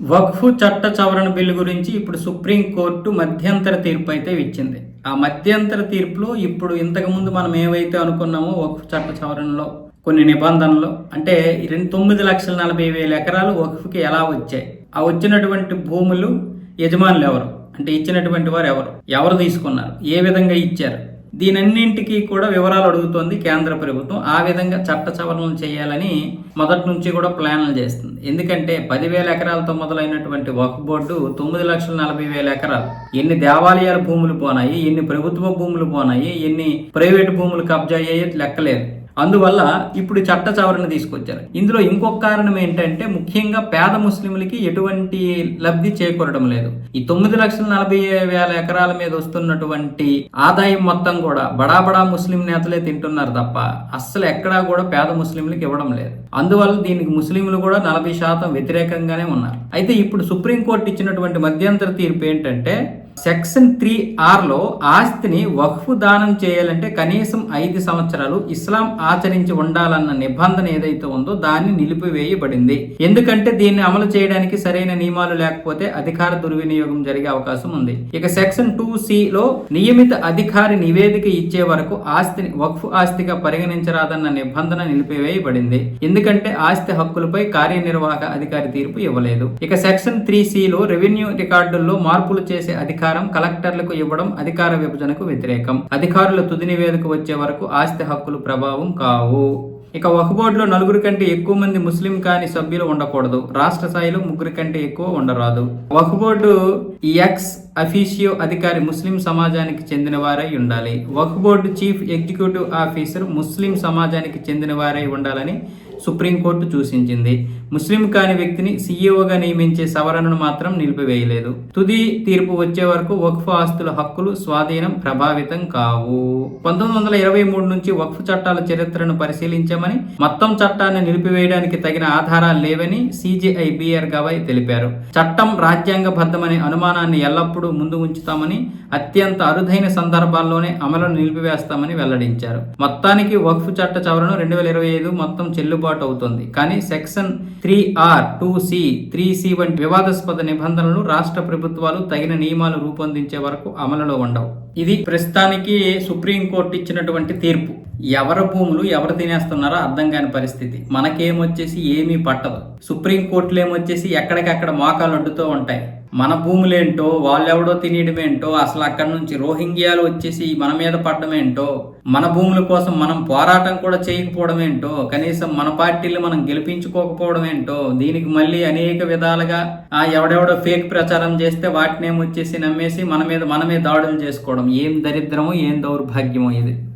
వక్ఫ్ చట్ట సవరణ బిల్లు గురించి ఇప్పుడు సుప్రీంకోర్టు మధ్యంతర తీర్పు అయితే ఇచ్చింది. ఆ మధ్యంతర తీర్పులో ఇప్పుడు ఇంతకుముందు మనం ఏవైతే అనుకున్నామో వక్ఫ్ చట్ట సవరణలో కొన్ని నిబంధనలు అంటే రెండు తొమ్మిది లక్షల నలభై వేల ఎకరాలు వక్ఫ్కి ఎలా వచ్చాయి? ఆ వచ్చినటువంటి భూములు యజమానులు ఎవరు? అంటే ఇచ్చినటువంటి వారు ఎవరు? ఎవరు తీసుకున్నారు? ఏ విధంగా ఇచ్చారు? దీనన్నింటికి కూడా వివరాలు అడుగుతోంది కేంద్ర ప్రభుత్వం. ఆ విధంగా చట్ట సవరణలు చేయాలని మొదటి నుంచి కూడా ప్లాన్లు చేస్తుంది. ఎందుకంటే పదివేల ఎకరాలతో మొదలైనటువంటి వక్ఫ్ బోర్డు తొమ్మిది లక్షల నలభై వేల ఎకరాలు. ఎన్ని దేవాలయాల భూములు పోనాయి ఎన్ని ప్రభుత్వ భూములు పోనాయి ఎన్ని ప్రైవేట్ భూములు కబ్జా అయ్యాయి లెక్కలేదు. అందువల్ల ఇప్పుడు చట్ట సవరణ తీసుకొచ్చారు. ఇందులో ఇంకొక కారణం ఏంటంటే ముఖ్యంగా పేద ముస్లింలకి ఎటువంటి లబ్ధి చేకూరడం లేదు. ఈ తొమ్మిది లక్షల నలభై వేల ఎకరాల మీద వస్తున్నటువంటి ఆదాయం మొత్తం కూడా బడా బడా ముస్లిం నేతలే తింటున్నారు తప్ప అస్సలు ఎక్కడా కూడా పేద ముస్లింలకు ఇవ్వడం లేదు. అందువల్ల దీనికి ముస్లింలు కూడా నలభై శాతం వ్యతిరేకంగానే ఉన్నారు. అయితే ఇప్పుడు సుప్రీంకోర్టు ఇచ్చినటువంటి మధ్యంతర తీర్పు ఏంటంటే సెక్షన్ త్రీ ఆర్లో ఆస్తిని వక్ఫ్ దానం చేయాలంటే కనీసం ఐదు సంవత్సరాలు ఇస్లాం ఆచరించి ఉండాలన్న నిబంధన ఏదైతే ఉందో దాన్ని నిలిపివేయబడింది. ఎందుకంటే దీన్ని అమలు చేయడానికి సరైన నియమాలు లేకపోతే అధికార దుర్వినియోగం జరిగే అవకాశం ఉంది. ఇక సెక్షన్ టూ లో నియమిత అధికారి నివేదిక ఇచ్చే వరకు ఆస్తిని వక్ఫ్ ఆస్తిగా పరిగణించరాదన్న నిబంధన నిలిపివేయబడింది. ఎందుకంటే ఆస్తి హక్కులపై కార్యనిర్వాహక అధికారి తీర్పు ఇవ్వలేదు. ఇక సెక్షన్ త్రీ లో రెవెన్యూ రికార్డుల్లో మార్పులు చేసే అధికారి కలెక్టర్లకు ఇవ్వడం అధికార విభజనకు వ్యతిరేకం. అధికారుల తుది నివేదిక వచ్చే వరకు ఆస్తి హక్కులు ప్రభావం కావు. ఇక వక్ఫ్ బోర్డులో నలుగురి కంటే ఎక్కువ మంది ముస్లిం కాని సభ్యులు ఉండకూడదు. రాష్ట్ర స్థాయిలో ముగ్గురి కంటే ఎక్కువ ఉండరాదు. వక్ఫ్ బోర్డు ఎక్స్ అఫీషియో అధికారి ముస్లిం సమాజానికి చెందిన వారై ఉండాలి. Waqf board chief executive officer Muslim సమాజానికి చెందిన వారై ఉండాలని సుప్రీంకోర్టు సూచించింది ముస్లిం కాని వ్యక్తిని సీఈఓగా నియమించే సవరణను మాత్రం నిలిపివేయలేదు. తుది తీర్పు వచ్చే వరకు వక్ఫ్ ఆస్తుల హక్కులు స్వాధీనం ప్రభావితం కావు. పంతొమ్మిది వందల ఇరవై మూడు నుంచి వక్ఫ్ చట్టాల చరిత్రను పరిశీలించామని మొత్తం చట్టాన్ని నిలిపివేయడానికి తగిన ఆధారాలు లేవని సిజిఐ బిఆర్ గవాయ్ తెలిపారు. చట్టం రాజ్యాంగబద్ధమనే అనుమానాన్ని ఎల్లప్పుడూ ముందు ఉంచుతామని అత్యంత అరుదైన సందర్భాల్లోనే అమలును నిలిపివేస్తామని వెల్లడించారు. మొత్తానికి వక్ఫ్ చట్ట చవరను రెండు వేల ఇరవై ఐదు మొత్తం చెల్లుబాటు అవుతుంది. కానీ section three R two C three C వంటి వివాదాస్పద నిబంధనలు రాష్ట్ర ప్రభుత్వాలు తగిన నియమాలు రూపొందించే వరకు అమలులో ఉండవు. ఇది ప్రస్తుతానికి సుప్రీంకోర్టు ఇచ్చినటువంటి తీర్పు. ఎవరి భూములు ఎవరు తినేస్తున్నారో అర్థం కాని పరిస్థితి. మనకేమొచ్చేసి ఏమీ పట్టదు. సుప్రీంకోర్టులు ఏమొచ్చేసి ఎక్కడికక్కడ మోకాలు అడ్డుతూ ఉంటాయి. మన భూములేంటో వాళ్ళెవడో తినేయడమేంటో అసలు అక్కడి నుంచి రోహింగ్యాలు వచ్చేసి మన మీద పడ్డమేంటో మన భూముల కోసం మనం పోరాటం కూడా చేయకపోవడం ఏంటో కనీసం మన పార్టీలు మనం గెలిపించుకోకపోవడం ఏంటో దీనికి మళ్ళీ అనేక విధాలుగా ఆ ఎవడెవడో ఫేక్ ప్రచారం చేస్తే వాటినేమొచ్చేసి నమ్మేసి మన మీద మనమే దాడులు చేసుకోవడం. ఏం దరిద్రమో ఏం దౌర్భాగ్యమో ఇది.